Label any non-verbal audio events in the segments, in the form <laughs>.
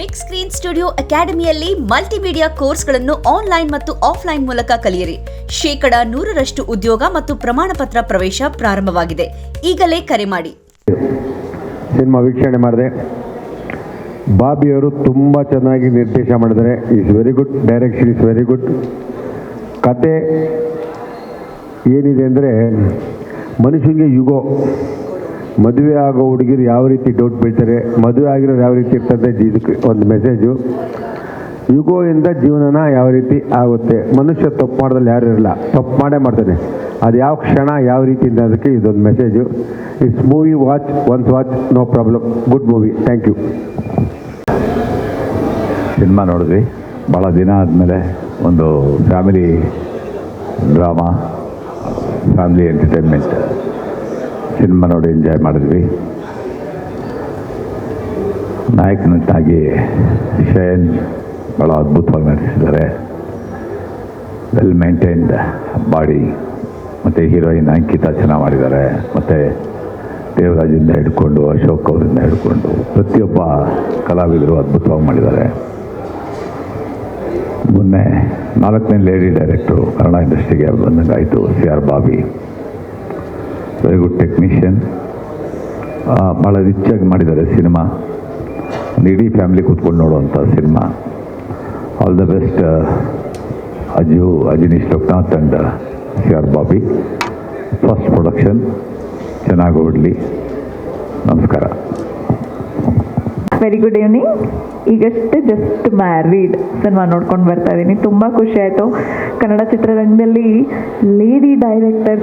Big screen studio ಅಕಾಡೆಮಿಯಲ್ಲಿ multimedia ಕೋರ್ಸ್ಗಳನ್ನು online ಮತ್ತು ಆಫ್ಲೈನ್ ಮೂಲಕ ಕಲಿಯಿರಿ. ಶೇಕಡ ನೂರರಷ್ಟು ಉದ್ಯೋಗ ಮತ್ತು ಪ್ರಮಾಣ ಪತ್ರ ಪ್ರವೇಶ ಪ್ರಾರಂಭವಾಗಿದೆ. ಈಗಲೇ ಕರೆ ಮಾಡಿ. ಸಿನಿಮಾ ವೀಕ್ಷಣೆ ಮಾಡಿದೆ. ಬಾಬಿಯವರು ತುಂಬ ಚೆನ್ನಾಗಿ ನಿರ್ದೇಶ ಮಾಡಿದ್ದಾರೆ. Is very good direction is very good ಕತೆ ಏನಿದೆ ಅಂದರೆ ಮನುಷ್ಯನಿಗೆ ಯುಗೋ. ಮದುವೆ ಆಗೋ ಹುಡುಗಿರು ಯಾವ ರೀತಿ ಡೌಟ್ ಬೀಳ್ತಾರೆ, ಮದುವೆ ಆಗಿರೋರು ಯಾವ ರೀತಿ ಇರ್ತದೆ ಇದಕ್ಕೆ ಒಂದು ಮೆಸೇಜು ಇಂದ ಜೀವನನ ಯಾವ ರೀತಿ ಆಗುತ್ತೆ? ಮನುಷ್ಯ ತಪ್ಪು ಮಾಡೋದ್ರಲ್ಲಿ ಯಾರು ಇರಲ್ಲ. ತಪ್ಪು ಮಾಡೇ ಮಾಡ್ತಾನೆ. ಅದು ಯಾವ ಕ್ಷಣ, ಯಾವ ರೀತಿ ಅದಕ್ಕೆ ಇದೊಂದು message it's movie watch once watch no problem good movie thank you cinema ನೋಡಿದ್ವಿ. ಭಾಳ ದಿನ ಆದಮೇಲೆ ಒಂದು family drama family entertainment cinema ನೋಡಿ ಎಂಜಾಯ್ ಮಾಡಿದ್ವಿ. ನಾಯಕ ನಟನಾಗಿ ಶಯನ್ ಭಾಳ ಅದ್ಭುತವಾಗಿ ನಟಿಸಿದ್ದಾರೆ. ವೆಲ್ ಮೇಂಟೈನ್ಡ್ ಬಾಡಿ ಮತ್ತು ಹೀರೋಯಿನ್ ಅಂಕಿತಾ ಚೆನ್ನಾಗಿ ಮಾಡಿದ್ದಾರೆ. ಮತ್ತು ದೇವರಾಜಿಂದ ಹಿಡ್ಕೊಂಡು, ಅಶೋಕ್ ಅವರಿಂದ ಹಿಡ್ಕೊಂಡು ಪ್ರತಿಯೊಬ್ಬ ಕಲಾವಿದರು ಅದ್ಭುತವಾಗಿ ಮಾಡಿದ್ದಾರೆ. ಮೊನ್ನೆ ನಾಲ್ಕನೇ ಲೇಡಿ ಡೈರೆಕ್ಟ್ರು ಕನ್ನಡ ಇಂಡಸ್ಟ್ರಿಗೆ ಬಂದಂಗಾಯಿತು C R Bobby. Very good technician ಭಾಳ ರಿಚ್ಚಾಗಿ ಮಾಡಿದ್ದಾರೆ ಸಿನಿಮಾ. ಇಡೀ ಫ್ಯಾಮಿಲಿ ಕೂತ್ಕೊಂಡು ನೋಡುವಂಥ cinema. All the best Aju Ajaneesh Loknath and C R Bobby. First production ಚೆನ್ನಾಗಿ ಓಡಲಿ ನಮಸ್ಕಾರ. ವೆರಿ ಗುಡ್ ಈವ್ನಿಂಗ್ ಈಗಷ್ಟೇ ಜಸ್ಟ್ ಮ್ಯಾರಿಡ್ ಸಿನಿಮಾ ನೋಡ್ಕೊಂಡು ಬರ್ತಾ ಇದ್ದೀನಿ ತುಂಬ ಖುಷಿ ಆಯಿತು. ಕನ್ನಡ ಚಿತ್ರರಂಗದಲ್ಲಿ ಲೇಡಿ ಡೈರೆಕ್ಟರ್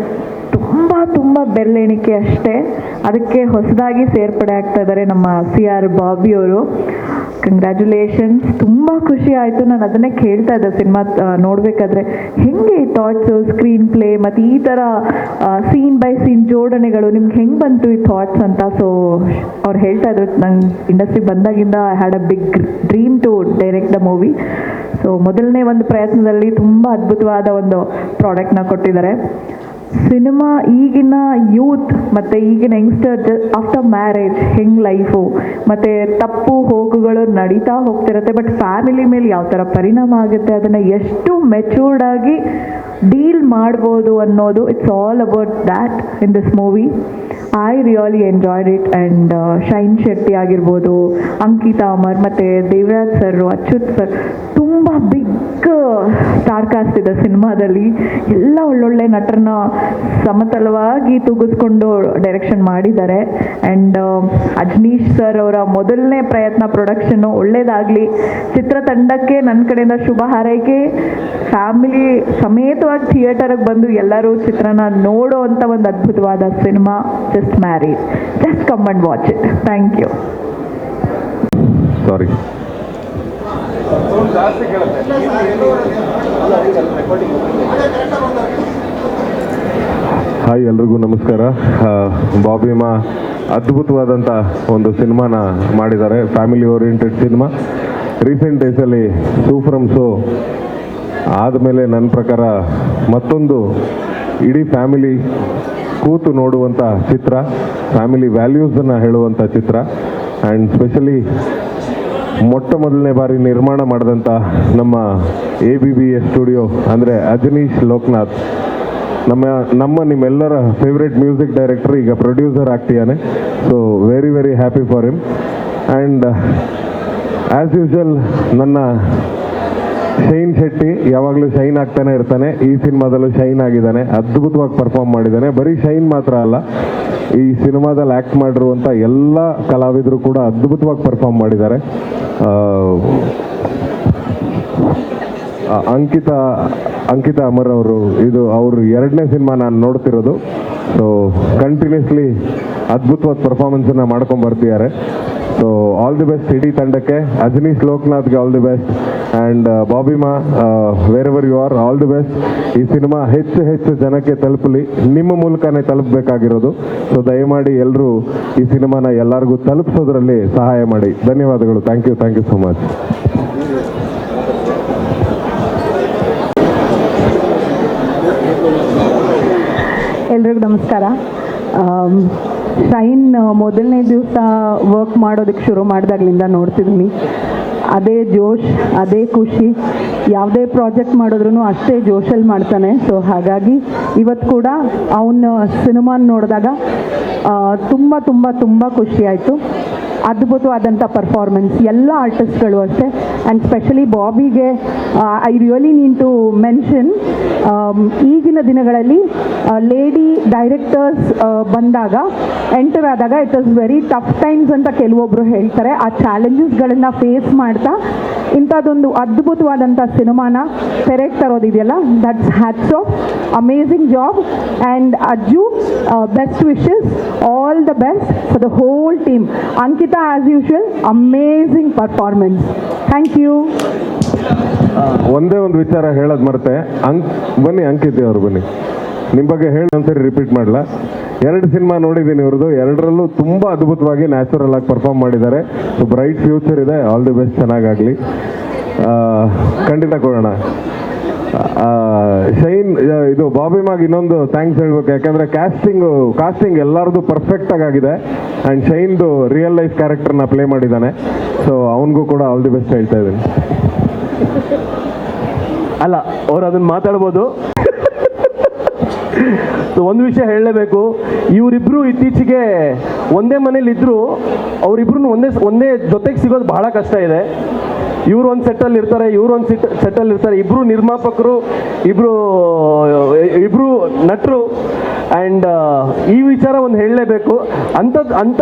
ತುಂಬ ತುಂಬ ಬೆರಳೆಣಿಕೆ ಅಷ್ಟೇ. ಅದಕ್ಕೆ ಹೊಸದಾಗಿ ಸೇರ್ಪಡೆ ಆಗ್ತಾ ಇದ್ದಾರೆ ನಮ್ಮ ಸಿ ಆರ್ ಬಾಬಿ ಅವರು. ಕಂಗ್ರ್ಯಾಚುಲೇಷನ್ಸ್ ತುಂಬ ಖುಷಿ ಆಯಿತು. ನಾನು ಅದನ್ನೇ ಕೇಳ್ತಾ ಇದ್ದೆ ಸಿನಿಮಾ ನೋಡಬೇಕಾದ್ರೆ. ಹೆಂಗೆ ಈ ಥಾಟ್ಸು ಸ್ಕ್ರೀನ್ ಪ್ಲೇ ಮತ್ತು ಈ ಥರ ಸೀನ್ ಬೈ ಸೀನ್ ಜೋಡಣೆಗಳು ನಿಮ್ಗೆ ಹೆಂಗೆ ಬಂತು ಈ ಥಾಟ್ಸ್ ಅಂತ? ಸೊ ಅವ್ರು ಹೇಳ್ತಾ ಇದ್ರು, ನಂಗೆ ಇಂಡಸ್ಟ್ರಿ ಬಂದಾಗಿಂದ I had a big dream to direct the movie so ಮೊದಲನೇ ಒಂದು ಪ್ರಯತ್ನದಲ್ಲಿ ತುಂಬ ಅದ್ಭುತವಾದ ಒಂದು ಪ್ರಾಡಕ್ಟ್ನ ಕೊಟ್ಟಿದ್ದಾರೆ. ಸಿನಿಮಾ ಈಗಿನ ಯೂತ್ ಮತ್ತು ಈಗಿನ ಯಂಗ್ಸ್ಟರ್ ಆಫ್ಟರ್ ಮ್ಯಾರೇಜ್ ಹೆಂಗೆ ಲೈಫು ಮತ್ತು ತಪ್ಪು ಹೋಗುಗಳು ನಡೀತಾ ಹೋಗ್ತಿರತ್ತೆ ಬಟ್ ಫ್ಯಾಮಿಲಿ ಮೇಲೆ ಯಾವ ಥರ ಪರಿಣಾಮ ಆಗುತ್ತೆ? ಅದನ್ನು ಎಷ್ಟು ಮೆಚೂರ್ಡ್ ಆಗಿ ಡೀಲ್ ಮಾಡ್ಬೋದು ಅನ್ನೋದು it's all about that in this movie I really enjoyed it and Shine Shetty ಆಗಿರ್ಬೋದು, ಅಂಕಿತಾ ಅಮರ್ ಮತ್ತು ದೇವರಾಜ್ ಸರ್ ಅಚ್ಯುತ್ ಸರ್ ತುಂಬ ಬಿಗ್ ಇದೆ ಸಿನಿಮಾದಲ್ಲಿ ಎಲ್ಲ ಒಳ್ಳೊಳ್ಳೆ ನಟರನ್ನ ಸಮತಲವಾಗಿ ತೂಗಿಸ್ಕೊಂಡು ಡೈರೆಕ್ಷನ್ ಮಾಡಿದ್ದಾರೆ. ಆ್ಯಂಡ್ ಅಜ್ನೀಶ್ ಸರ್ ಅವರ ಮೊದಲನೇ ಪ್ರಯತ್ನ ಪ್ರೊಡಕ್ಷನ್ನು ಒಳ್ಳೇದಾಗಲಿ. ಚಿತ್ರತಂಡಕ್ಕೆ ನನ್ನ ಕಡೆಯಿಂದ ಶುಭ ಹಾರೈಕೆ. ಫ್ಯಾಮಿಲಿ ಸಮೇತವಾಗಿ ಥಿಯೇಟರ್ಗೆ ಬಂದು ಎಲ್ಲರೂ ಚಿತ್ರನ ನೋಡೋ ಒಂದು ಅದ್ಭುತವಾದ cinema just married just come and watch it thank you sorry hi ಎಲ್ರಿಗೂ ನಮಸ್ಕಾರ. ಬಾಬಿಮಾ ಬಾಬಿ ಮಾ ಅದ್ಭುತವಾದಂಥ ಒಂದು ಸಿನಿಮಾನ ಮಾಡಿದ್ದಾರೆ. Family oriented cinema. ರೀಸೆಂಟ್ ಡೇಸಲ್ಲಿ ಸೂಫ್ರಮ್ ಸೋ ಆದಮೇಲೆ ನನ್ನ ಪ್ರಕಾರ ಮತ್ತೊಂದು ಇಡೀ ಫ್ಯಾಮಿಲಿ ಕೂತು ನೋಡುವಂಥ ಚಿತ್ರ ಫ್ಯಾಮಿಲಿ ವ್ಯಾಲ್ಯೂಸನ್ನು ಹೇಳುವಂಥ ಚಿತ್ರ ಆ್ಯಂಡ್ ಸ್ಪೆಷಲಿ ಮೊಟ್ಟ ಮೊದಲನೇ ಬಾರಿ ನಿರ್ಮಾಣ ಮಾಡಿದಂಥ ನಮ್ಮ A B B S studio ಅಂದರೆ ಅಜನೀಶ್ ಲೋಕನಾಥ್. ನಮ್ಮ ನಮ್ಮ ನಿಮ್ಮೆಲ್ಲರ ಫೇವ್ರೆಟ್ ಮ್ಯೂಸಿಕ್ ಡೈರೆಕ್ಟರ್ ಈಗ producer ಆಗ್ತಿದ್ದಾನೆ so very very happy for him and as usual ನನ್ನ ಶೈನ್ ಶೆಟ್ಟಿ ಯಾವಾಗಲೂ ಶೈನ್ ಆಗ್ತಾನೆ ಇರ್ತಾನೆ. ಈ ಸಿನಿಮಾದಲ್ಲೂ ಶೈನ್ ಆಗಿದ್ದಾನೆ. ಅದ್ಭುತವಾಗಿ ಪರ್ಫಾರ್ಮ್ ಮಾಡಿದ್ದಾನೆ. ಬರೀ ಶೈನ್ ಮಾತ್ರ ಅಲ್ಲ ಈ ಸಿನಿಮಾದಲ್ಲಿ ಆ್ಯಕ್ಟ್ ಮಾಡಿರುವಂಥ ಎಲ್ಲ ಕಲಾವಿದರು ಕೂಡ ಅದ್ಭುತವಾಗಿ ಪರ್ಫಾರ್ಮ್ ಮಾಡಿದ್ದಾರೆ. ಅಂಕಿತ, ಅಂಕಿತಾ ಅಮರ್ ಅವರು, ಇದು ಅವರು ಎರಡನೇ ಸಿನಿಮಾ ನಾನು ನೋಡ್ತಿರೋದು. ಸೊ ಕಂಟಿನ್ಯೂಸ್ಲಿ ಅದ್ಭುತವಾದ ಪರ್ಫಾರ್ಮೆನ್ಸನ್ನು ಮಾಡ್ಕೊಂಡು ಬರ್ತಿದ್ದಾರೆ. ಸೊ ಆಲ್ ದಿ ಬೆಸ್ಟ್ ಇಡೀ ತಂಡಕ್ಕೆ. ಅಜನೀಶ್ ಲೋಕನಾಥ್ಗೆ all the best and ಬಾಬಿಮಾ wherever you are all the best ಈ ಸಿನಿಮಾ ಹೆಚ್ಚು ಹೆಚ್ಚು ಜನಕ್ಕೆ ತಲುಪಲಿ, ನಿಮ್ಮ ಮೂಲಕನೇ ತಲುಪಬೇಕಾಗಿರೋದು. ಸೊ ದಯಮಾಡಿ ಎಲ್ಲರೂ ಈ ಸಿನಿಮಾನ ಎಲ್ಲರಿಗೂ ತಲುಪಿಸೋದ್ರಲ್ಲಿ ಸಹಾಯ ಮಾಡಿ. ಧನ್ಯವಾದಗಳು. Thank you thank you so much ಎಲ್ರಿಗೂ ನಮಸ್ಕಾರ. ಶೈನ್ ಮೊದಲನೇ ದಿವಸ ವರ್ಕ್ ಮಾಡೋದಕ್ಕೆ ಶುರು ಮಾಡಿದಾಗ್ಲಿಂದ ನೋಡ್ತಿದ್ದೀನಿ ಅದೇ ಜೋಶ್, ಅದೇ ಖುಷಿ, ಯಾವುದೇ ಪ್ರಾಜೆಕ್ಟ್ ಮಾಡಿದ್ರು ಅಷ್ಟೇ ಜೋಶಲ್ಲಿ ಮಾಡ್ತಾನೆ. ಸೊ ಹಾಗಾಗಿ ಇವತ್ತು ಕೂಡ ಅವನ ಸಿನಿಮಾನ ನೋಡಿದಾಗ ತುಂಬ ತುಂಬ ತುಂಬ ಖುಷಿ ಆಯಿತು. ಅದ್ಭುತವಾದಂಥ ಪರ್ಫಾರ್ಮೆನ್ಸ್ ಎಲ್ಲ ಆರ್ಟಿಸ್ಟ್ಗಳು ಅಷ್ಟೇ. And specially ಬಾಬಿಗೆ I really need to mention ಈಗಿನ ದಿನಗಳಲ್ಲಿ ಲೇಡಿ ಡೈರೆಕ್ಟರ್ಸ್ ಬಂದಾಗ ಎಂಟರ್ ಆದಾಗ it is very tough times ಅಂತ ಕೆಲವೊಬ್ಬರು ಹೇಳ್ತಾರೆ. ಆ ಚಾಲೆಂಜಸ್ಗಳನ್ನು ಫೇಸ್ ಮಾಡ್ತಾ ಇಂಥದ್ದೊಂದು ಅದ್ಭುತವಾದಂಥ ಸಿನಿಮಾನ ಸೆರೆಕ್ಟ್ ತರೋದಿದೆಯಲ್ಲ that's hats off amazing job and Ajju best wishes all the best for the whole team Ankita as usual amazing performance thank you ಒಂದೇ ಒಂದು ವಿಚಾರ ಹೇಳೋದು ಮರ್ತೆ. ಅಂಕ್, ಬನ್ನಿ, ಅಂಕಿತ್ ಅವರು ಬನ್ನಿ. ನಿಮ್ಮ ಬಗ್ಗೆ ಹೇಳಿ ಒಂದ್ಸರಿ ರಿಪೀಟ್ ಮಾಡಲ? ಎರಡು ಸಿನಿಮಾ ನೋಡಿದ್ದೀನಿ ಇವ್ರದ್ದು. ಎರಡರಲ್ಲೂ ತುಂಬ ಅದ್ಭುತವಾಗಿ ನ್ಯಾಚುರಲ್ ಆಗಿ ಪರ್ಫಾರ್ಮ್ ಮಾಡಿದ್ದಾರೆ. ಬ್ರೈಟ್ ಫ್ಯೂಚರ್ ಇದೆ. ಆಲ್ ದಿ ಬೆಸ್ಟ್ ಚೆನ್ನಾಗಾಗಲಿ. ಖಂಡಿತ ಕೊಡೋಣ. ಶೈನ್ ಇದು ಬಾಬಿ ಮಾಗ್ ಇನ್ನೊಂದು ಥ್ಯಾಂಕ್ಸ್ ಹೇಳ್ಬೇಕು. ಯಾಕಂದ್ರೆ ಕಾಸ್ಟಿಂಗ್ ಕಾಸ್ಟಿಂಗ್ ಎಲ್ಲರದು ಪರ್ಫೆಕ್ಟ್ ಆಗಿದೆ ಆ್ಯಂಡ್ ಶೈನ್ದು ರಿಯಲ್ ಲೈಫ್ ಕ್ಯಾರೆಕ್ಟರ್ನ ಪ್ಲೇ ಮಾಡಿದ್ದಾನೆ. ಸೊ ಅವನಿಗೂ ಕೂಡ ಆಲ್ ದಿ ಬೆಸ್ಟ್ ಹೇಳ್ತಾ ಇದ್ದೀನಿ. ಅಲ್ಲ, ಅವ್ರು ಅದನ್ನ ಮಾತಾಡ್ಬೋದು. ಸೊ ಒಂದು ವಿಷಯ ಹೇಳಲೇಬೇಕು. ಇವರಿಬ್ರು ಇತ್ತೀಚೆಗೆ ಒಂದೇ ಮನೇಲಿ ಇದ್ರು ಅವರಿಬ್ರು ಒಂದೇ ಒಂದೇ ಜೊತೆಗೆ ಸಿಗೋದು ಬಹಳ ಕಷ್ಟ ಇದೆ. ಇವ್ರು ಒಂದು ಸೆಟ್ಟಲ್ಲಿ ಇರ್ತಾರೆ ಇವ್ರು ಒಂದು ಸೆಟ್ ಸೆಟ್ಟಲ್ಲಿ ಇರ್ತಾರೆ. ಇಬ್ರು ನಿರ್ಮಾಪಕರು ಇಬ್ರು ಇಬ್ರು ನಟರು ಆ್ಯಂಡ್ ಈ ವಿಚಾರ ಒಂದು ಹೇಳಲೇಬೇಕು. ಅಂಥದ್ದು ಅಂಥ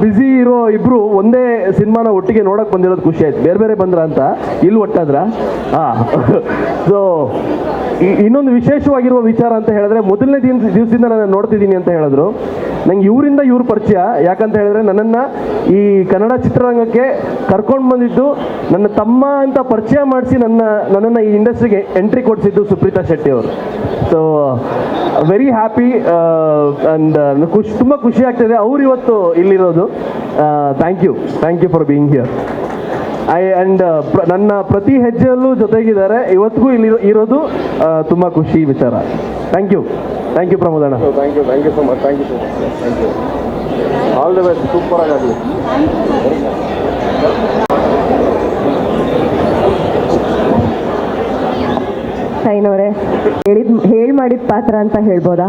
ಬ್ಯುಸಿ ಇರೋ ಇಬ್ಬರು ಒಂದೇ ಸಿನಿಮಾನ ಒಟ್ಟಿಗೆ ನೋಡೋಕೆ ಬಂದಿರೋದು ಖುಷಿ ಆಯ್ತು. ಬೇರೆ ಬೇರೆ ಬಂದ್ರ ಅಂತ? ಇಲ್ಲಿ ಒಟ್ಟಾದ್ರ? ಹಾಂ. ಸೊ <laughs> ಇನ್ನೊಂದು ವಿಶೇಷವಾಗಿರುವ ವಿಚಾರ ಅಂತ ಹೇಳಿದ್ರೆ, ಮೊದಲನೇ ದಿನ ದಿವಸದಿಂದ ನಾನು ನೋಡ್ತಿದ್ದೀನಿ ಅಂತ ಹೇಳಿದ್ರು. ನಂಗೆ ಇವರಿಂದ ಇವ್ರ ಪರಿಚಯ. ಯಾಕಂತ ಹೇಳಿದ್ರೆ, ನನ್ನನ್ನು ಈ ಕನ್ನಡ ಚಿತ್ರರಂಗಕ್ಕೆ ಕರ್ಕೊಂಡು ಬಂದಿದ್ದು, ನನ್ನ ತಮ್ಮ ಅಂತ ಪರಿಚಯ ಮಾಡಿಸಿ ನನ್ನ, ನನ್ನನ್ನು ಈ ಇಂಡಸ್ಟ್ರಿಗೆ ಎಂಟ್ರಿ ಕೊಡಿಸಿದ್ದು ಸುಪ್ರೀತಾ ಶೆಟ್ಟಿ ಅವರು. ಸೊ ವೆರಿ ಹ್ಯಾಪಿ ಅಂಡ್ ಖುಷಿ, ತುಂಬ ಖುಷಿ ಆಗ್ತದೆ. ಅವ್ರು ಇವತ್ತು ಇಲ್ಲಿರೋದು. Thank you thank you for being here I and ನನ್ನ ಪ್ರತಿ ಹೆಜ್ಜೆಯಲ್ಲೂ ಜೊತೆಗಿದ್ದಾರೆ. ಇವತ್ತಿಗೂ ಇಲ್ಲಿ ಇರೋದು ತುಂಬ ಖುಷಿ ವಿಚಾರ. Thank you thank you ಪ್ರಮೋದಣ್ಣ thank you thank you so much thank you you all the best super ಆಗಲಿ. ಅವರೇ ಹೇಳಿದ್ ಹೇಳಿ ಮಾಡಿದ ಪಾತ್ರ ಅಂತ ಹೇಳ್ಬೋದಾ?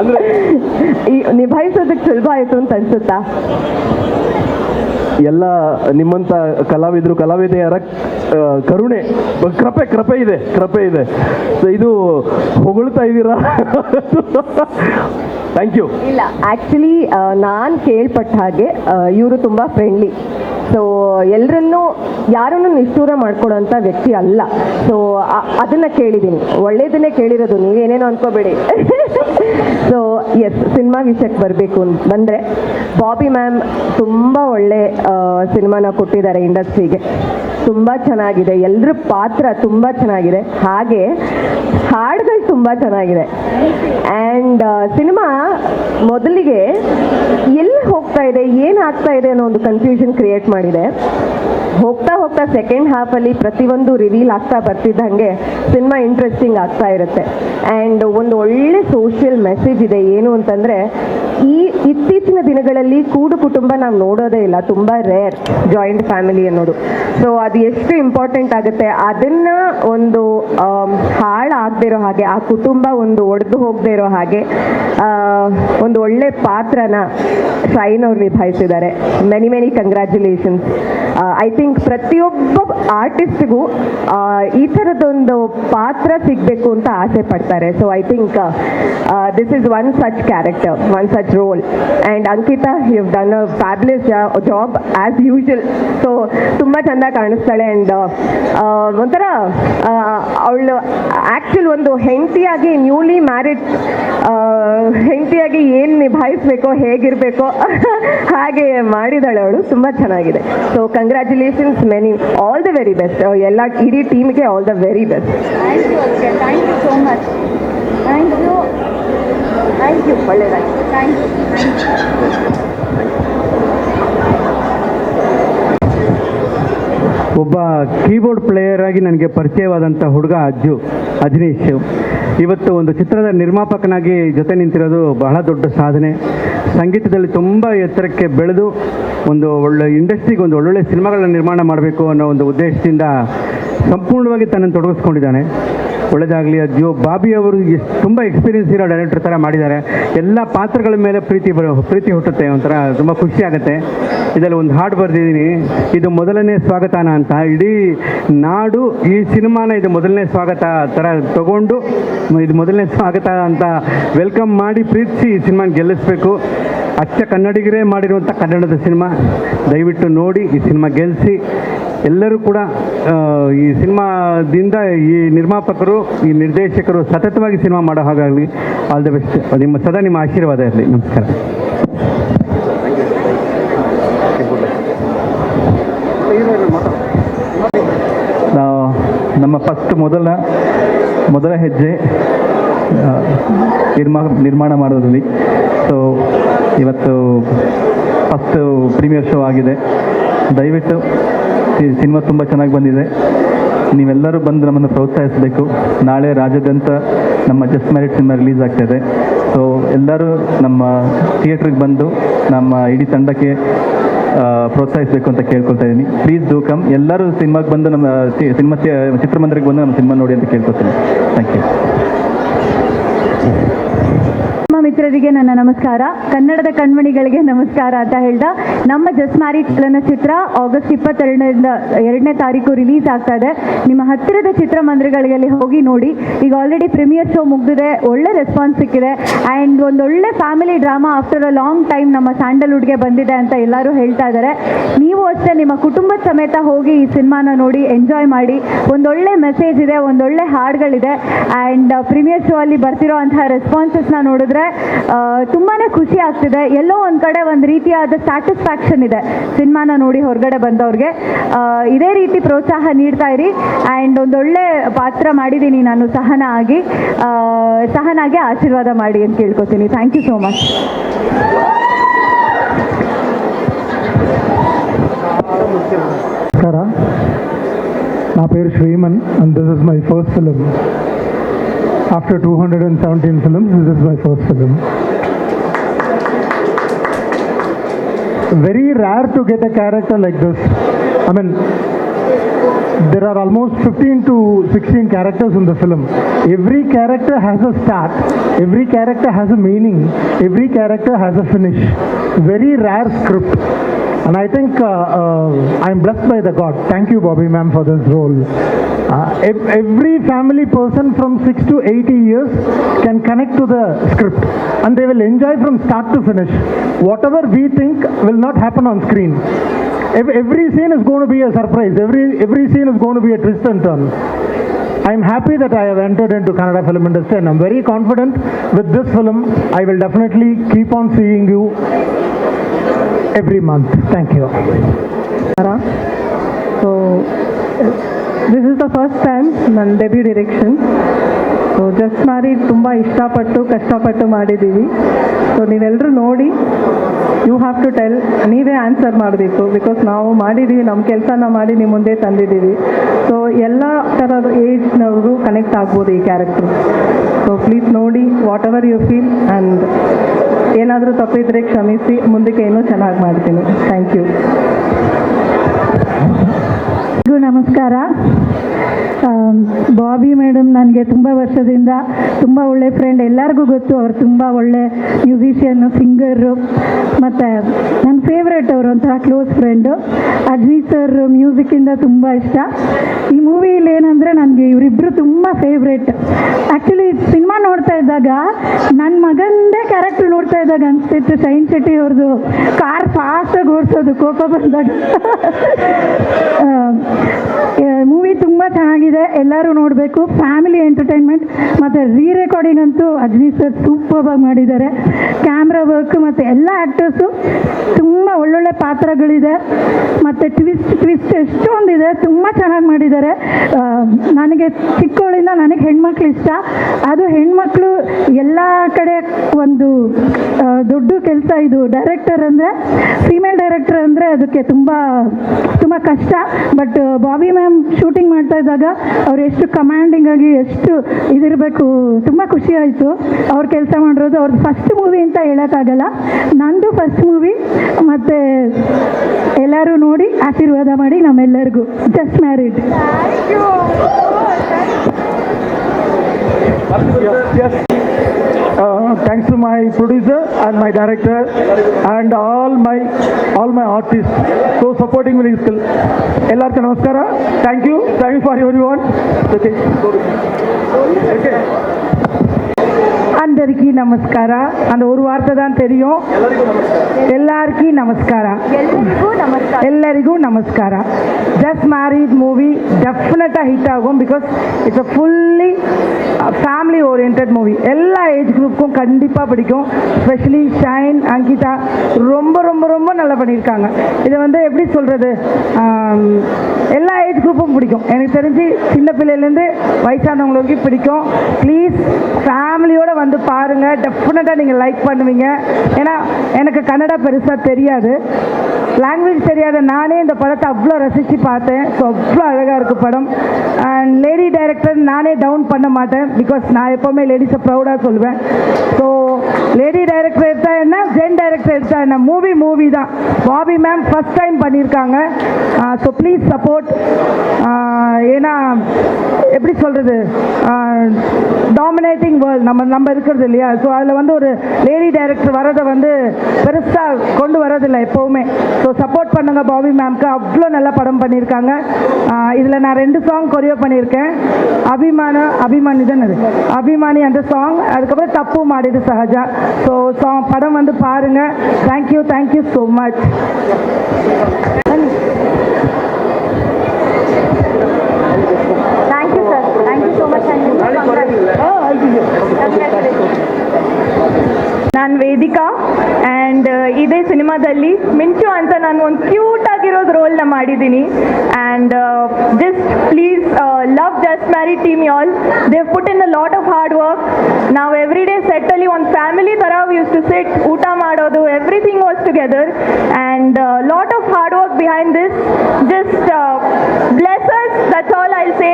ಅಂದರೆ? ಈ ನಿಭಾಯಿಸೋದಕ್ಕೆ ಸುಲಭ ಆಯ್ತು ಅಂತ ಅನ್ಸುತ್ತಾ? ಎಲ್ಲ ನಿಮ್ಮಂತ ಕಲಾವಿದರು ಕಲಾವಿದೆಯರ ಕರುಣೆ ಕೃಪೆ ಕೃಪೆ ಇದೆ ಕೃಪೆ ಇದೆ. ಸೊ ಇದು ಹೊಗಳ್ತಾ ಇದ್ದೀರಾ? ಥ್ಯಾಂಕ್ ಯು ಇಲ್ಲ ಆಕ್ಚುಲಿ ನಾನು ಕೇಳ್ಪಟ್ಟ ಹಾಗೆ ಇವರು ತುಂಬ ಫ್ರೆಂಡ್ಲಿ ಸೊ ಎಲ್ಲರನ್ನೂ ಯಾರನ್ನು ನಿಷ್ಠೂರ ಮಾಡ್ಕೊಡೋಂಥ ವ್ಯಕ್ತಿ ಅಲ್ಲ. ಸೊ ಅದನ್ನು ಕೇಳಿದ್ದೀನಿ. ಒಳ್ಳೇದನ್ನೇ ಕೇಳಿರೋದು ನೀವೇನೇನೋ ಅನ್ಕೋಬೇಡಿ. ಸೊ <laughs> ಎಸ್ ಸಿನಿಮಾ ವಿಷಯಕ್ಕೆ ಬರಬೇಕು ಬಂದರೆ ಬಾಬಿ ಮ್ಯಾಮ್ ತುಂಬ ಒಳ್ಳೆ ಸಿನಿಮಾನ ಕೊಟ್ಟಿದ್ದಾರೆ ಇಂಡಸ್ಟ್ರಿಗೆ. ತುಂಬ ಚೆನ್ನಾಗಿದೆ. ಎಲ್ಲರ ಪಾತ್ರ ತುಂಬ ಚೆನ್ನಾಗಿದೆ. ಹಾಗೆ ಹಾಡುಗಳು ತುಂಬ ಚೆನ್ನಾಗಿದೆ. ಆ್ಯಂಡ್ ಸಿನಿಮಾ ಮೊದಲಿಗೆ ಎಲ್ಲಿ ಹೋಗ್ತಾ ಇದೆ, ಏನು ಆಗ್ತಾ ಇದೆ ಅನ್ನೋ ಒಂದು ಕನ್ಫ್ಯೂಷನ್ ಕ್ರಿಯೇಟ್ ಮಾಡಿದೆ. ಹೋಗ್ತಾ ಹೋಗ್ತಾ ಸೆಕೆಂಡ್ ಹಾಫಲ್ಲಿ ಪ್ರತಿಯೊಂದು ರಿವೀಲ್ ಆಗ್ತಾ ಬರ್ತಿದ್ದಂಗೆ ಸಿನಿಮಾ ಇಂಟ್ರೆಸ್ಟಿಂಗ್ ಆಗ್ತಾ ಇರುತ್ತೆ. ಆ್ಯಂಡ್ ಒಂದು ಒಳ್ಳೆ ಸೋಷಿಯಲ್ ಮೆಸೇಜ್ ಇದೆ, ಏನು ಅಂತಂದರೆ ಈ ಇತ್ತೀಚಿನ ದಿನಗಳಲ್ಲಿ ಕೂಡು ಕುಟುಂಬ ನಾವು ನೋಡೋದೇ ಇಲ್ಲ, ತುಂಬ ರೇರ್ ಜಾಯಿಂಟ್ ಫ್ಯಾಮಿಲಿ ಅನ್ನೋದು. ಸೊ ಅದು ಎಷ್ಟು ಇಂಪಾರ್ಟೆಂಟ್ ಆಗುತ್ತೆ, ಅದನ್ನು ಒಂದು ಹಾಳಾಗದೇ ಇರೋ ಹಾಗೆ, ಆ ಕುಟುಂಬ ಒಂದು ಒಡೆದು ಹೋಗದೇ ಇರೋ ಹಾಗೆ ಒಂದು ಒಳ್ಳೆ ಪಾತ್ರನ ಶೈನ್ ಅವ್ರು ನಿಭಾಯಿಸಿದ್ದಾರೆ. Many many congratulations I think ಪ್ರತಿಯೊಬ್ಬ ಆರ್ಟಿಸ್ಟ್ಗೂ ಈ ಥರದೊಂದು ಪಾತ್ರ ಸಿಗಬೇಕು ಅಂತ ಆಸೆ ಪಡ್ತಾರೆ. So I think this is one such character one such role and Ankita you done a fabulous job as usual so ತುಂಬ ಚೆಂದ ಕಾಣಿಸ್ತಾಳೆ ಆ್ಯಂಡ್ ಒಂಥರ ಅವಳು ಆ್ಯಕ್ಚುಲ್ ಒಂದು ಹೆಂಡತಿಯಾಗಿ ನ್ಯೂಲಿ ಮ್ಯಾರಿಡ್ ಹೆಂಡತಿಯಾಗಿ ಏನು ನಿಭಾಯಿಸ್ಬೇಕೋ ಹೇಗಿರಬೇಕೋ <laughs> ಹಾಗೆ ಮಾಡಿದಾಳೆ ಅವಳು. ತುಂಬ ಚೆನ್ನಾಗಿದೆ. So congratulations many all the very best ಎಲ್ಲ ಇಡೀ ಟೀಮ್ಗೆ all the very best thank you ಅದಕ್ಕೆ thank you so much thank you thank you ಒಳ್ಳೆಯದಾಗಿ ಥ್ಯಾಂಕ್ ಯು ಥ್ಯಾಂಕ್ ಯು ಒಬ್ಬ ಕೀಬೋರ್ಡ್ ಪ್ಲೇಯರ್ ಆಗಿ ನನಗೆ ಪರಿಚಯವಾದಂಥ ಹುಡುಗ ಅಜ್ಜು ಅಜ್ನೀಶ್. ಇವತ್ತು ಒಂದು ಚಿತ್ರದ ನಿರ್ಮಾಪಕನಾಗಿ ಜೊತೆ ನಿಂತಿರೋದು ಬಹಳ ದೊಡ್ಡ ಸಾಧನೆ. ಸಂಗೀತದಲ್ಲಿ ತುಂಬ ಎತ್ತರಕ್ಕೆ ಬೆಳೆದು ಒಂದು ಒಳ್ಳೆ ಇಂಡಸ್ಟ್ರಿಗೆ ಒಂದು ಒಳ್ಳೊಳ್ಳೆ ಸಿನಿಮಾಗಳನ್ನ ನಿರ್ಮಾಣ ಮಾಡಬೇಕು ಅನ್ನೋ ಒಂದು ಉದ್ದೇಶದಿಂದ ಸಂಪೂರ್ಣವಾಗಿ ತನ್ನನ್ನು ತೊಡಗಿಸ್ಕೊಂಡಿದ್ದಾನೆ. ಒಳ್ಳೆಯದಾಗಲಿ ಅದ್ಯೋ, ಬಾಬಿ ಅವರು ತುಂಬ ಎಕ್ಸ್ಪೀರಿಯನ್ಸ್ ಇರೋ ಡೈರೆಕ್ಟರ್ ಥರ ಮಾಡಿದ್ದಾರೆ. ಎಲ್ಲ ಪಾತ್ರಗಳ ಮೇಲೆ ಪ್ರೀತಿ ಬರೋ ಪ್ರೀತಿ ಹುಟ್ಟುತ್ತೆ. ಒಂಥರ ತುಂಬ ಖುಷಿ ಆಗುತ್ತೆ. ಇದರಲ್ಲಿ ಒಂದು ಹಾಡು ಬರೆದಿದ್ದೀನಿ. ಇದು ಮೊದಲನೇ ಸ್ವಾಗತನ ಅಂತ. ಇಡೀ ನಾಡು ಈ ಸಿನಿಮಾನ ಇದು ಮೊದಲನೇ ಸ್ವಾಗತ ಥರ ತಗೊಂಡು, ಇದು ಮೊದಲನೇ ಸ್ವಾಗತ ಅಂತ ವೆಲ್ಕಮ್ ಮಾಡಿ ಪ್ರೀತಿಸಿ ಈ ಸಿನಿಮಾನ ಗೆಲ್ಲಿಸ್ಬೇಕು. ಅಚ್ಚ ಕನ್ನಡಿಗರೇ ಮಾಡಿರುವಂಥ ಕನ್ನಡದ ಸಿನಿಮಾ. ದಯವಿಟ್ಟು ನೋಡಿ ಈ ಸಿನಿಮಾ ಗೆಲ್ಲಿಸಿ. ಎಲ್ಲರೂ ಕೂಡ ಈ ಸಿನಿಮಾದಿಂದ ಈ ನಿರ್ಮಾಪಕರು, ಈ ನಿರ್ದೇಶಕರು ಸತತವಾಗಿ ಸಿನಿಮಾ ಮಾಡೋ ಹಾಗಾಗಲಿ ಆಲ್ ದ ಬೆಸ್ಟ್ ನಿಮ್ಮ ಸದಾ ನಿಮ್ಮ ಆಶೀರ್ವಾದ ಇರಲಿ. ನಮಸ್ಕಾರ. ನಮ್ಮ ಫಸ್ಟ್ ಮೊದಲ ಮೊದಲ ಹೆಜ್ಜೆ ನಿರ್ಮಾ, ನಿರ್ಮಾಣ ಮಾಡೋದ್ರಲ್ಲಿ. ಸೊ ಇವತ್ತು ಫಸ್ಟ್ ಪ್ರೀಮಿಯರ್ ಶೋ ಆಗಿದೆ. ದಯವಿಟ್ಟು ಸಿನಿಮಾ ತುಂಬ ಚೆನ್ನಾಗಿ ಬಂದಿದೆ. ನೀವೆಲ್ಲರೂ ಬಂದು ನಮ್ಮನ್ನು ಪ್ರೋತ್ಸಾಹಿಸಬೇಕು. ನಾಳೆ ರಾಜ್ಯಾದ್ಯಂತ ನಮ್ಮ ಜಸ್ಟ್ ಮ್ಯಾರಿಡ್ ಸಿನಿಮಾ ರಿಲೀಸ್ ಆಗ್ತಾಯಿದೆ ಸೊ ಎಲ್ಲರೂ ನಮ್ಮ ಥಿಯೇಟ್ರಿಗೆ ಬಂದು ನಮ್ಮ ಇಡೀ ತಂಡಕ್ಕೆ ಪ್ರೋತ್ಸಾಹಿಸಬೇಕು ಅಂತ ಕೇಳ್ಕೊಳ್ತಾ ಇದ್ದೀನಿ ಪ್ಲೀಸ್ ಡೂ ಕಮ್ ಎಲ್ಲರೂ ಸಿನಿಮಾಗೆ ಬಂದು ನಮ್ಮ ಸಿನಿಮಾ ಚಿತ್ರಮಂದಿರಕ್ಕೆ ಬಂದು ನಮ್ಮ ಸಿನಿಮಾ ನೋಡಿ ಅಂತ ಕೇಳ್ಕೊತೀನಿ ಥ್ಯಾಂಕ್ ಯು ಮಿತ್ರರಿಗೆ ನನ್ನ ನಮಸ್ಕಾರ. ಕನ್ನಡದ ಕಣ್ಮಣಿಗಳಿಗೆ ನಮಸ್ಕಾರ ಅಂತ ಹೇಳ್ದ ನಮ್ಮ ಜಸ್ಟ್ ಮ್ಯಾರಿಡ್ ಚಲನಚಿತ್ರ ಆಗಸ್ಟ್ ಇಪ್ಪತ್ತೆರಡರಿಂದ ಎರಡನೇ ತಾರೀಕು ರಿಲೀಸ್ ಆಗ್ತಾ ಇದೆ. ನಿಮ್ಮ ಹತ್ತಿರದ ಚಿತ್ರಮಂದಿರಗಳಿಗೆ ಹೋಗಿ ನೋಡಿ. ಈಗ ಆಲ್ರೆಡಿ ಪ್ರೀಮಿಯರ್ ಶೋ ಮುಗಿದಿದೆ. ಒಳ್ಳೆ ರೆಸ್ಪಾನ್ಸ್ ಸಿಕ್ಕಿದೆ. ಆ್ಯಂಡ್ ಒಂದೊಳ್ಳೆ family drama after a long time ನಮ್ಮ ಸ್ಯಾಂಡಲ್ವುಡ್ಗೆ ಬಂದಿದೆ ಅಂತ ಎಲ್ಲರೂ ಹೇಳ್ತಾ ಇದ್ದಾರೆ ನೀವು ಅಷ್ಟೇ ನಿಮ್ಮ ಕುಟುಂಬದ ಸಮೇತ ಹೋಗಿ ಈ ಸಿನಿಮಾನ ನೋಡಿ ಎಂಜಾಯ್ ಮಾಡಿ. ಒಂದೊಳ್ಳೆ ಮೆಸೇಜ್ ಇದೆ, ಒಂದೊಳ್ಳೆ ಹಾಡುಗಳಿದೆ ಆ್ಯಂಡ್ ಪ್ರೀಮಿಯರ್ ಶೋ ಅಲ್ಲಿ ಬರ್ತಿರೋ ಅಂತಹ ರೆಸ್ಪಾನ್ಸಸ್ನ ನೋಡಿದ್ರೆ ತುಂಬಾ ಖುಷಿ ಆಗ್ತಿದೆ ಎಲ್ಲೋ ಒಂದು ಕಡೆ ಒಂದು ರೀತಿಯಾದ ಸ್ಯಾಟಿಸ್ಫ್ಯಾಕ್ಷನ್ ಇದೆ ಸಿನಿಮಾನ ನೋಡಿ ಹೊರಗಡೆ ಬಂದವ್ರಿಗೆ ಆ, ಇದೇ ರೀತಿ ಪ್ರೋತ್ಸಾಹ ನೀಡ್ತಾ ಇರಿ ಆ್ಯಂಡ್ ಒಂದೊಳ್ಳೆ ಪಾತ್ರ ಮಾಡಿದ್ದೀನಿ ನಾನು ಸಹನ ಆಗಿ ಆ, ಸಹನಾಗೆ ಆಶೀರ್ವಾದ ಮಾಡಿ ಅಂತ ಕೇಳ್ಕೊತೀನಿ ಥ್ಯಾಂಕ್ ಯು ಸೋ ಮಚ್ ನಮಸ್ಕಾರ నా పేరు Sriman and this is my first film After 217 films, this is my first film. Very rare to get a character like this. I mean, there are almost 15 to 16 characters in the film. Every character has a start, every character has a meaning, every character has a finish. Very rare script. And I think uh, uh, I'm blessed by the God. Thank you, Bobby ma'am, for this role. Uh, every family person from 6 to 80 years can connect to the script and they will enjoy from start to finish. Whatever we think will not happen on screen. Ev- every scene is going to be a surprise. Every every scene is going to be a twist and turn. I'm happy that I have entered into Kannada film industry and I'm very confident with this film. I will definitely keep on seeing you every month. Thank you. So this is the first time ನನ್ನ debut direction so just married ತುಂಬ ಇಷ್ಟಪಟ್ಟು, ಕಷ್ಟಪಟ್ಟು ಮಾಡಿದ್ದೀವಿ. So ನೀವೆಲ್ಲರೂ ನೋಡಿ you have to tell ನೀವೇ answer ಮಾಡಬೇಕು. Because ನಾವು ಮಾಡಿದ್ದೀವಿ ನಮ್ಮ ಕೆಲಸನ ಮಾಡಿ ನಿಮ್ಮ ಮುಂದೆ ತಂದಿದ್ದೀವಿ. ಸೊ ಎಲ್ಲ ಥರದ ಏಜ್ನವರು ಕನೆಕ್ಟ್ ಆಗ್ಬೋದು ಈ ಕ್ಯಾರೆಕ್ಟರ್ ಸೊ ಪ್ಲೀಸ್ ನೋಡಿ whatever you feel and ಏನಾದರೂ ತಪ್ಪಿದ್ರೆ ಕ್ಷಮಿಸಿ ಮುಂದಕ್ಕೆ ಏನೂ ಚೆನ್ನಾಗಿ ಮಾಡ್ತೀನಿ. ಥ್ಯಾಂಕ್ ಯು ಎಲ್ರಿಗೂ ನಮಸ್ಕಾರ. ಬಾಬಿ ಮೇಡಮ್ ನನಗೆ ತುಂಬ ವರ್ಷದಿಂದ ತುಂಬ ಒಳ್ಳೆ ಫ್ರೆಂಡ್ ಎಲ್ಲರಿಗೂ ಗೊತ್ತು. ಅವ್ರು ತುಂಬ ಒಳ್ಳೆ ಮ್ಯೂಸಿಷಿಯನ್ನು ಸಿಂಗರು ಮತ್ತು ನನ್ನ ಫೇವ್ರೇಟ್ ಅವರು ಒಂಥರ ಕ್ಲೋಸ್ ಫ್ರೆಂಡು ಅಜ್ನಿ ಸರ್ ಮ್ಯೂಸಿಕ್ಕಿಂದ ತುಂಬ ಇಷ್ಟ. ಈ ಮೂವಿಯಲ್ಲಿ ಏನಂದರೆ ನನಗೆ ಇವರಿಬ್ಬರು ತುಂಬ ಫೇವ್ರೇಟ್ ಆ್ಯಕ್ಚುಲಿ ಸಿನಿಮಾ ನೋಡ್ತಾ ಇದ್ದಾಗ ನನ್ನ ಮಗಂದೇ ಕ್ಯಾರೆಕ್ಟರ್ ನೋಡ್ತಾ ಇದ್ದಾಗ ಅನಿಸ್ತಿತ್ತು ಶೈನ್ ಶೆಟ್ಟಿ ಅವ್ರದ್ದು ಕಾರ್ ಫಾಸ್ಟಾಗಿ ಓಡಿಸೋದು, ಕೋಪ ಬಂದಾಗ. <laughs> ಮೂವಿ ತುಂಬ ಚೆನ್ನಾಗಿದೆ. ಎಲ್ಲರೂ ನೋಡಬೇಕು. ಫ್ಯಾಮಿಲಿ ಎಂಟರ್ಟೈನ್ಮೆಂಟ್ ಮತ್ತು ರೀ ರೆಕಾರ್ಡಿಂಗ್ ಅಂತೂ ಅಜ್ನಿ ಸರ್ ಸೂಪರ್ಬಾಗಿ ಮಾಡಿದ್ದಾರೆ. ಕ್ಯಾಮ್ರಾ ವರ್ಕ್ ಮತ್ತು ಎಲ್ಲ ಆ್ಯಕ್ಟರ್ಸು ತುಂಬ ಒಳ್ಳೊಳ್ಳೆ ಪಾತ್ರಗಳಿದೆ. ಮತ್ತು ಟ್ವಿಸ್ಟ್ ಟ್ವಿಸ್ಟ್ ಎಷ್ಟೊಂದಿದೆ. ತುಂಬ ಚೆನ್ನಾಗಿ ಮಾಡಿದ್ದಾರೆ. ನನಗೆ ಚಿಕ್ಕವಳಿಂದ ನನಗೆ ಹೆಣ್ಮಕ್ಳು ಇಷ್ಟ. ಅದು ಹೆಣ್ಮಕ್ಳು ಎಲ್ಲ ಕಡೆ ಒಂದು ದೊಡ್ಡ ಕೆಲಸ ಇದು. ಡೈರೆಕ್ಟರ್ ಅಂದರೆ ಫೀಮೇಲ್ ಅಂದರೆ ಅದಕ್ಕೆ ತುಂಬ ತುಂಬ ಕಷ್ಟ. ಬಟ್ ಬಾಬಿ ಮ್ಯಾಮ್ ಶೂಟಿಂಗ್ ಮಾಡ್ತಾ ಇದ್ದಾಗ ಅವ್ರು ಎಷ್ಟು ಕಮಾಂಡಿಂಗ್ ಆಗಿ ಎಷ್ಟು ಇದಿರಬೇಕು ತುಂಬ ಖುಷಿ ಆಯಿತು. ಅವ್ರು ಕೆಲಸ ಮಾಡಿರೋದು ಅವ್ರದ್ದು ಫಸ್ಟ್ ಮೂವಿ ಅಂತ ಹೇಳೋಕ್ಕಾಗಲ್ಲ. ನಂದು ಫಸ್ಟ್ ಮೂವಿ ಮತ್ತು ಎಲ್ಲರೂ ನೋಡಿ ಆಶೀರ್ವಾದ ಮಾಡಿ ನಮ್ಮೆಲ್ಲರಿಗೂ. Just married Uh, thanks to my producer and my director and all my all my artists so supporting me still ellarku namaskara thank you. Thank you for everyone. Okay. Okay. అందరికీ నమస్కార అంద ఒక వార్త దాని తెలియం ఎల్లారికీ నమస్కార ఎల్లరిಗೂ నమస్కార ஜஸ்ட் மேரீட் மூவி డెఫినెటాக ஹிட் ஆகும் because it's a fully family oriented movie எல்லா ஏஜ் குரூப்புக்கும் கண்டிப்பாக பிடிக்கும். ஸ்பெஷலி ஷைன் அங்கிதா ரொம்ப ரொம்ப ரொம்ப நல்லா பண்ணியிருக்காங்க. இதை வந்து எப்படி சொல்கிறது எல்லா ஏஜ் குரூப்பும் பிடிக்கும். எனக்கு தெரிஞ்சு சின்ன பிள்ளையிலேருந்து வயசானவங்களுக்கு பிடிக்கும். ப்ளீஸ் ஃபேமிலி ஃபேமிலியோடு வந்து பாருங்கள் டெஃபினட்டாக நீங்கள் லைக் பண்ணுவீங்க. ஏன்னா எனக்கு கன்னடா பெருசாக தெரியாது. லாங்குவேஜ் தெரியாத நானே இந்த படத்தை அவ்வளோ ரசித்து பார்த்தேன். ஸோ அவ்வளோ அழகாக இருக்குது படம். அண்ட் லேடி டைரக்டர் நானே டவுன் பண்ண மாட்டேன். பிகாஸ் நான் எப்போவுமே லேடிஸை ப்ரௌடாக சொல்லுவேன் ஸோ லேடி டைரக்டர் எடுத்தா என்ன? ஜென் டைரக்டர் எடுத்தா என்ன? மூவி மூவி தான். பாபி மேம் ஃபஸ்ட் டைம் பண்ணியிருக்காங்க ஸோ ப்ளீஸ் சப்போர்ட் ஏன்னா எப்படி சொல்கிறது டாமினேட்டிங் வேர்ல்ட் நம்ம நம்ம இருக்கிறது இல்லையா? ஸோ அதில் வந்து ஒரு லேடி டைரக்டர் வரதை வந்து பெருசாக கொண்டு வரதில்லை எப்போவுமே. ஸோ சப்போர்ட் பண்ணுங்கள் பாபி மேம்க்கு அவ்வளோ நல்ல படம் பண்ணியிருக்காங்க இதில் நான் ரெண்டு சாங் கொரியோ பண்ணியிருக்கேன் அபிமான அபிமானி தான் அது. அபிமானி அந்த சாங் அதுக்கப்புறம் தப்பு மாடிது சஹஜா ஸோ சாங் படம் வந்து பாருங்கள் thank you thank you so much thank you sir thank you so much ನಾನು ವೇದಿಕಾ ಆ್ಯಂಡ್ ಇದೇ ಸಿನಿಮಾದಲ್ಲಿ ಮಿಂಚು ಅಂತ ನಾನು ಒಂದು ಕ್ಯೂಟ್ ಆಗಿರೋದು ರೋಲ್ನ ಮಾಡಿದ್ದೀನಿ and just please love just marry team all they've put in a lot of hard work ನಾವು ಎವ್ರಿ ಡೇ ಸೆಟ್ಟಲ್ಲಿ ಒಂದು ಫ್ಯಾಮಿಲಿ ಥರ ಯೂಸ್ ಟು ಸೆಟ್ ಊಟ ಮಾಡೋದು everything was together and lot of hard work behind this just blesses that's all I say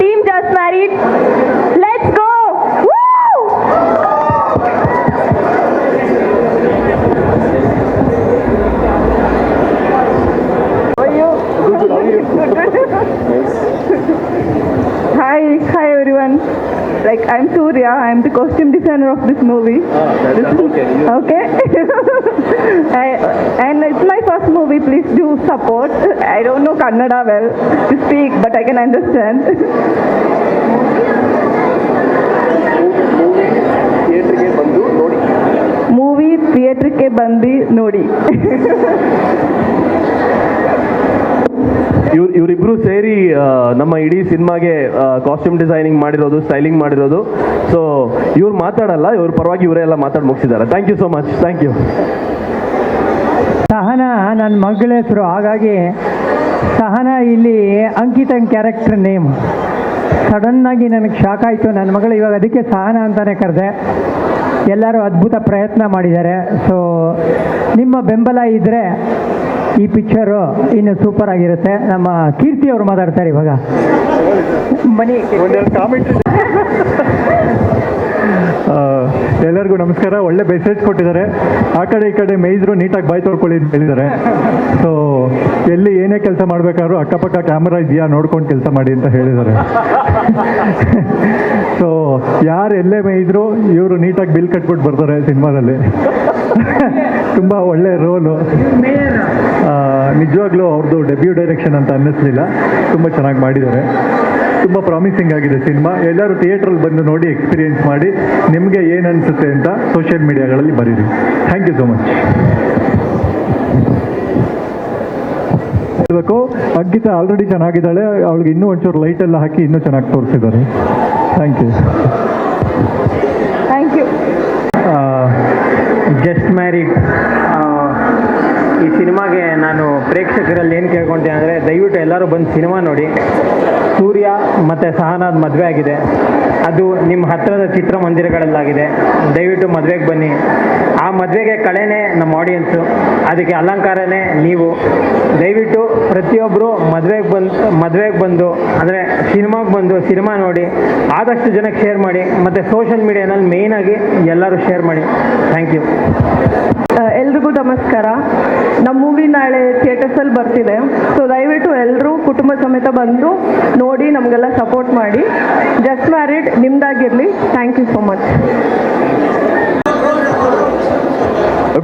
team just married let's go Hi, hi everyone. Like I'm Surya, I'm the costume designer of this movie. This is- okay. <laughs> I- and it's my first movie. Please do support. I don't know Kannada well to speak, but I can understand. Movie ಥಿಯೇಟ್ರಿಗೆ ಬಂದು ನೋಡಿ <laughs> ಇವ್ರು ಇವರಿಬ್ರು ಸೇರಿ ನಮ್ಮ ಇಡೀ ಸಿನಿಮಾಗೆ costume designing ಮಾಡಿರೋದು ಸ್ಟೈಲಿಂಗ್ ಮಾಡಿರೋದು. ಸೊ ಇವ್ರು ಮಾತಾಡಲ್ಲ, ಇವ್ರ ಪರವಾಗಿ ಇವರೇ ಎಲ್ಲ ಮಾತಾಡಿ ಮುಗಿಸಿದ್ದಾರೆ. Thank you so much thank you Sahana ನನ್ನ ಮಗಳ ಹೆಸರು. ಹಾಗಾಗಿ, ಸಹನ ಇಲ್ಲಿ ಅಂಕಿತನ್ ಕ್ಯಾರೆಕ್ಟರ್ ನೇಮ್ ಸಡನ್ನಾಗಿ ನನಗೆ ಶಾಕ್ ಆಯಿತು. ನನ್ನ ಮಗಳು ಇವಾಗ ಅದಕ್ಕೆ ಸಹನ ಅಂತಲೇ ಕರೆದೆ. ಎಲ್ಲರೂ ಅದ್ಭುತ ಪ್ರಯತ್ನ ಮಾಡಿದ್ದಾರೆ. ಸೊ ನಿಮ್ಮ ಬೆಂಬಲ ಇದ್ದರೆ ಈ ಪಿಕ್ಚರು ಇನ್ನು ಸೂಪರ್ ಆಗಿರುತ್ತೆ. ನಮ್ಮ ಕೀರ್ತಿ ಅವರು ಮಾತಾಡ್ತಾರೆ ಇವಾಗ. ಮನಿ ಎಲ್ಲರಿಗೂ ನಮಸ್ಕಾರ. ಒಳ್ಳೆ ಮೆಸೇಜ್ ಕೊಟ್ಟಿದ್ದಾರೆ. ಆ ಕಡೆ ಈ ಕಡೆ ಮೇಯ್ದ್ರು ನೀಟಾಗಿ ಬಾಯ್ ತೋರ್ಕೊಳ್ಳಿ ಅಂತ ಹೇಳಿದ್ದಾರೆ. ಸೊ ಎಲ್ಲಿ ಏನೇ ಕೆಲಸ ಮಾಡಬೇಕಾದ್ರೂ ಅಕ್ಕಪಕ್ಕ ಕ್ಯಾಮರಾ ಇದೆಯಾ ನೋಡ್ಕೊಂಡು ಕೆಲಸ ಮಾಡಿ ಅಂತ ಹೇಳಿದ್ದಾರೆ. ಸೊ ಯಾರು ಎಲ್ಲೇ ಮೇಯ್ದ್ರು ಇವರು ನೀಟಾಗಿ ಬಿಲ್ ಕಟ್ಬಿಟ್ಟು ಬರ್ತಾರೆ ಸಿನಿಮಾದಲ್ಲಿ. ತುಂಬ ಒಳ್ಳೆ ರೋಲು. ನಿಜವಾಗ್ಲೂ ಅವ್ರದ್ದು ಡೆಬ್ಯೂ ಡೈರೆಕ್ಷನ್ ಅಂತ ಅನ್ನಿಸ್ಲಿಲ್ಲ. ತುಂಬ ಚೆನ್ನಾಗಿ ಮಾಡಿದ್ದಾರೆ. ತುಂಬ ಪ್ರಾಮಿಸಿಂಗ್ ಆಗಿದೆ ಸಿನಿಮಾ. ಎಲ್ಲರೂ ಥಿಯೇಟ್ರಲ್ಲಿ ಬಂದು ನೋಡಿ ಎಕ್ಸ್ಪೀರಿಯೆನ್ಸ್ ಮಾಡಿ ನಿಮಗೆ ಏನು ಅನಿಸುತ್ತೆ ಅಂತ ಸೋಷಿಯಲ್ ಮೀಡಿಯಾಗಳಲ್ಲಿ ಬರೀರಿ. ಥ್ಯಾಂಕ್ ಯು ಸೊ ಮಚ್ ಹೇಳಬೇಕು ಅಂಕಿತ ಆಲ್ರೆಡಿ ಚೆನ್ನಾಗಿದ್ದಾಳೆ. ಅವಳಿಗೆ ಇನ್ನೂ ಒಂಚೂರು ಲೈಟ್ ಎಲ್ಲ ಹಾಕಿ ಇನ್ನೂ ಚೆನ್ನಾಗಿ ತೋರಿಸಿದ್ದಾರೆ. Thank you thank you just married ಈ ಸಿನಿಮಾಗೆ ನಾನು ಪ್ರೇಕ್ಷಕರಲ್ಲಿ ಏನು ಕೇಳ್ಕೊಳ್ತೀನಿ ಅಂದರೆ ದಯವಿಟ್ಟು ಎಲ್ಲರೂ ಬಂದು ಸಿನಿಮಾ ನೋಡಿ. ಸೂರ್ಯ ಮತ್ತು ಸಹನಾದ್ ಮದುವೆ ಆಗಿದೆ. ಅದು ನಿಮ್ಮ ಹತ್ತಿರದ ಚಿತ್ರಮಂದಿರಗಳಲ್ಲಾಗಿದೆ. ದಯವಿಟ್ಟು ಮದುವೆಗೆ ಬನ್ನಿ. ಆ ಮದುವೆಗೆ ಕಳೆನೇ ನಮ್ಮ ಆಡಿಯನ್ಸು ಅದಕ್ಕೆ ಅಲಂಕಾರನೇ ನೀವು. ದಯವಿಟ್ಟು ಪ್ರತಿಯೊಬ್ಬರು ಮದುವೆಗೆ ಬಂದು ಮದುವೆಗೆ ಬಂದು, ಅಂದರೆ ಸಿನಿಮಾಗೆ ಬಂದು ಸಿನಿಮಾ ನೋಡಿ. ಆದಷ್ಟು ಜನಕ್ಕೆ ಶೇರ್ ಮಾಡಿ. ಮತ್ತು ಸೋಷಿಯಲ್ ಮೀಡಿಯಾನಲ್ಲಿ ಮೇಯ್ನಾಗಿ ಎಲ್ಲರೂ ಶೇರ್ ಮಾಡಿ. ಥ್ಯಾಂಕ್ ಯು ಎಲ್ರಿಗೂ ನಮಸ್ಕಾರ. ನಮ್ಮ ಮೂವಿ ನಾಳೆ ಥಿಯೇಟರ್ಸಲ್ಲಿ ಬರ್ತಿದೆ. ಸೊ ದಯವಿಟ್ಟು ಎಲ್ಲರೂ ಕುಟುಂಬ ಸಮೇತ ಬಂದು ನೋಡಿ, ನಮಗೆಲ್ಲ ಸಪೋರ್ಟ್ ಮಾಡಿ. ಜಸ್ಟ್ ಮ್ಯಾರಿಡ್ ನಿಮ್ದಾಗಿರಲಿ. ಥ್ಯಾಂಕ್ ಯು ಸೋ ಮಚ್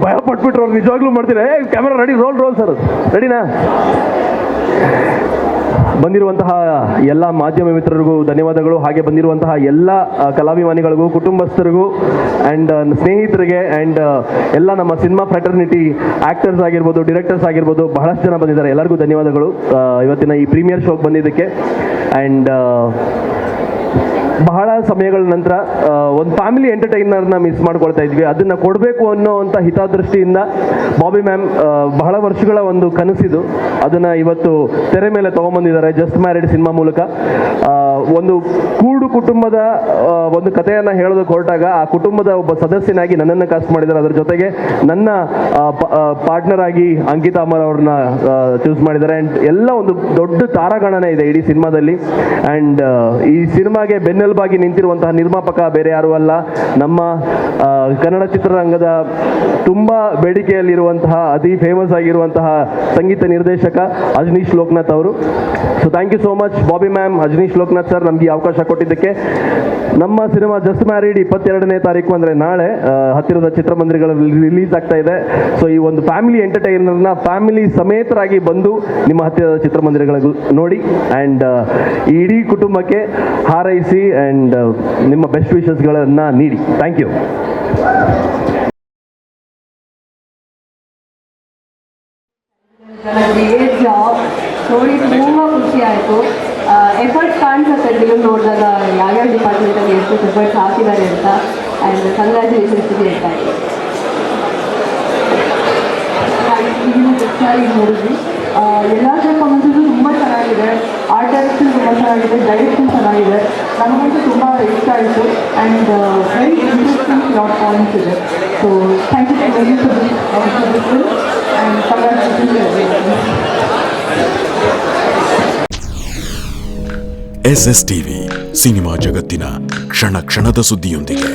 ಭಯ ಪಟ್ಬಿಟ್ರು ಅವ್ರು ನಿಜವಾಗ್ಲೂ ಮಾಡ್ತೀರಾ? Camera ready roll roll sir ರೆಡಿನಾ ಬಂದಿರುವಂತಹ ಎಲ್ಲ ಮಾಧ್ಯಮ ಮಿತ್ರರಿಗೂ ಧನ್ಯವಾದಗಳು. ಹಾಗೆ ಬಂದಿರುವಂತಹ ಎಲ್ಲ ಕಲಾಭಿಮಾನಿಗಳಿಗೂ, ಕುಟುಂಬಸ್ಥರಿಗೂ ಆ್ಯಂಡ್ ಸ್ನೇಹಿತರಿಗೆ ಆ್ಯಂಡ್ ಎಲ್ಲ ನಮ್ಮ ಸಿನಿಮಾ ಫ್ರೆಟರ್ನಿಟಿ ಆ್ಯಕ್ಟರ್ಸ್ ಆಗಿರ್ಬೋದು, ಡಿರೆಕ್ಟರ್ಸ್ ಆಗಿರ್ಬೋದು, ಬಹಳಷ್ಟು ಜನ ಬಂದಿದ್ದಾರೆ. ಎಲ್ಲರಿಗೂ ಧನ್ಯವಾದಗಳು. ಇವತ್ತಿನ ಈ ಪ್ರೀಮಿಯರ್ ಶೋಗೆ ಬಂದಿದ್ದಕ್ಕೆ. ಆ್ಯಂಡ್ ಬಹಳ ಸಮಯಗಳ ನಂತರ ಒಂದು ಫ್ಯಾಮಿಲಿ ಎಂಟರ್ಟೈನರ್ನ ಮಿಸ್ ಮಾಡ್ಕೊಳ್ತಾ ಇದ್ವಿ. ಅದನ್ನ ಕೊಡಬೇಕು ಅನ್ನೋವಂಥ ಹಿತದೃಷ್ಟಿಯಿಂದ ಬಾಬಿ ಮ್ಯಾಮ್ ಬಹಳ ವರ್ಷಗಳ ಒಂದು ಕನಸಿದು. ಅದನ್ನ ಇವತ್ತು ತೆರೆ ಮೇಲೆ ತಗೊಂಬಂದಿದ್ದಾರೆ ಜಸ್ಟ್ ಮ್ಯಾರಿಡ್ ಸಿನಿಮಾ ಮೂಲಕ. ಒಂದು ಕೂಡು ಕುಟುಂಬದ ಒಂದು ಕಥೆಯನ್ನ ಹೇಳೋದಕ್ಕೆ ಹೊರಟಾಗ ಆ ಕುಟುಂಬದ ಒಬ್ಬ ಸದಸ್ಯನಾಗಿ ನನ್ನನ್ನು ಕಾಸ್ಟ್ ಮಾಡಿದ್ದಾರೆ. ಅದರ ಜೊತೆಗೆ ನನ್ನ ಪಾರ್ಟ್ನರ್ ಆಗಿ ಅಂಕಿತಾ ಅಮರ್ ಅವ್ರನ್ನ ಚೂಸ್ ಮಾಡಿದ್ದಾರೆ. ಆ್ಯಂಡ್ ಎಲ್ಲ ಒಂದು ದೊಡ್ಡ ತಾರಾಗಣನೆ ಇದೆ ಇಡೀ ಸಿನಿಮಾದಲ್ಲಿ. ಆ್ಯಂಡ್ ಈ ಸಿನಿಮಾಗೆ ಬೆನ್ನೆಲುಬಾಗಿ ನಿಂತಿರುವಂತಹ ನಿರ್ಮಾಪಕ ಬೇರೆ ಯಾರೂ ಅಲ್ಲ. ನಮ್ಮ ಕನ್ನಡ ಚಿತ್ರರಂಗದ ತುಂಬ ಬೇಡಿಕೆಯಲ್ಲಿರುವಂತಹ, ಅತಿ ಫೇಮಸ್ ಆಗಿರುವಂತಹ ಸಂಗೀತ ನಿರ್ದೇಶಕ ಅಜನೀಶ್ ಲೋಕನಾಥ್ ಅವರು. So thank you so much Bobby ma'am Ajaneesh Loknath sir ನಮಗೆ ಅವಕಾಶ ಕೊಟ್ಟಿದ್ದಕ್ಕೆ. ನಮ್ಮ ಸಿನಿಮಾ ಜಸ್ಟ್ ಮ್ಯಾರಿಡ್ ಇಪ್ಪತ್ತೆರಡನೇ ತಾರೀಕು ಅಂದರೆ ನಾಳೆ ಹತ್ತಿರದ ಚಿತ್ರಮಂದಿರಗಳಲ್ಲಿ ರಿಲೀಸ್ ಆಗ್ತಾ ಇದೆ. ಸೊ ಈ ಒಂದು ಫ್ಯಾಮಿಲಿ ಎಂಟರ್ಟೈನರ್ನ ಫ್ಯಾಮಿಲಿ ಸಮೇತರಾಗಿ ಬಂದು ನಿಮ್ಮ ಹತ್ತಿರದ ಚಿತ್ರಮಂದಿರಗಳಿಗೂ ನೋಡಿ. ಆ್ಯಂಡ್ ಇಡೀ ಕುಟುಂಬಕ್ಕೆ ಹಾರೈಸಿ ಆ್ಯಂಡ್ ನಿಮ್ಮ ಬೆಸ್ಟ್ ವಿಶಸ್ಗಳನ್ನು ನೀಡಿ. ಥ್ಯಾಂಕ್ ಯು ನೋಡಿ ತುಂಬ ಖುಷಿ ಕಾಣಿಸುತ್ತೆ ನೋಡಿದಾಗ ಯಾವ್ಯಾವ ಡಿಪಾರ್ಟ್ಮೆಂಟಲ್ಲಿ ಎಷ್ಟು ಅಂತ ಆ್ಯಂಡ್ ಕಂಗ್ರ್ಯಾಚುಲೇಷನ್ಸ್ ಅಂತ ನೋಡಿದ್ವಿ ಎಲ್ಲ ತುಂಬ ಚೆನ್ನಾಗಿದೆ. ಆರ್ಟ್ ಡೈರೆಕ್ಷನ್ ತುಂಬ ಚೆನ್ನಾಗಿದೆ. ಡೈರೆಕ್ಷನ್ ಚೆನ್ನಾಗಿದೆ. ನಮಗಂತೂ ತುಂಬ ಇಷ್ಟ ಆಯಿತು. And very interesting plot points ಇದೆ. So thank you much and S S TV cinema ಜಗತ್ತಿನ ಕ್ಷಣ ಕ್ಷಣದ ಸುದ್ದಿಯೊಂದಿಗೆ.